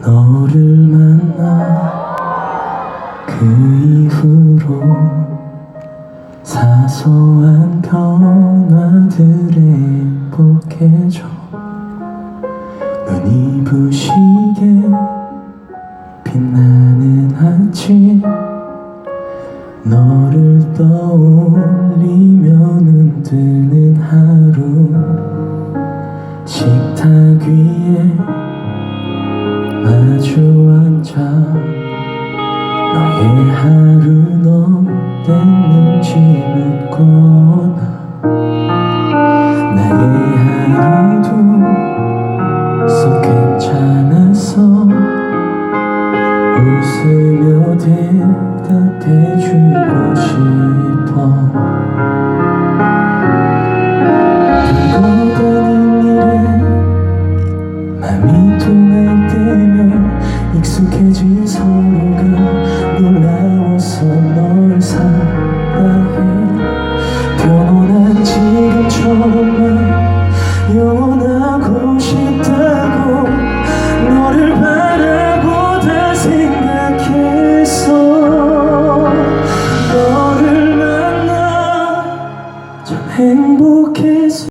너를 만나 그 이후로 사소한 변화들에 행복해져 눈이 부시게 빛나는 아침 너를 떠올리며 눈 뜨는 하루 식탁 위에 마주 앉아 너의 하루는 어땠는지 묻거나 나의 하루도 속 괜찮았어 웃으며 대답해주고 싶어 떠나고 싶다고 너를 바라보다 생각했어. 너를 만나 참 행복해서.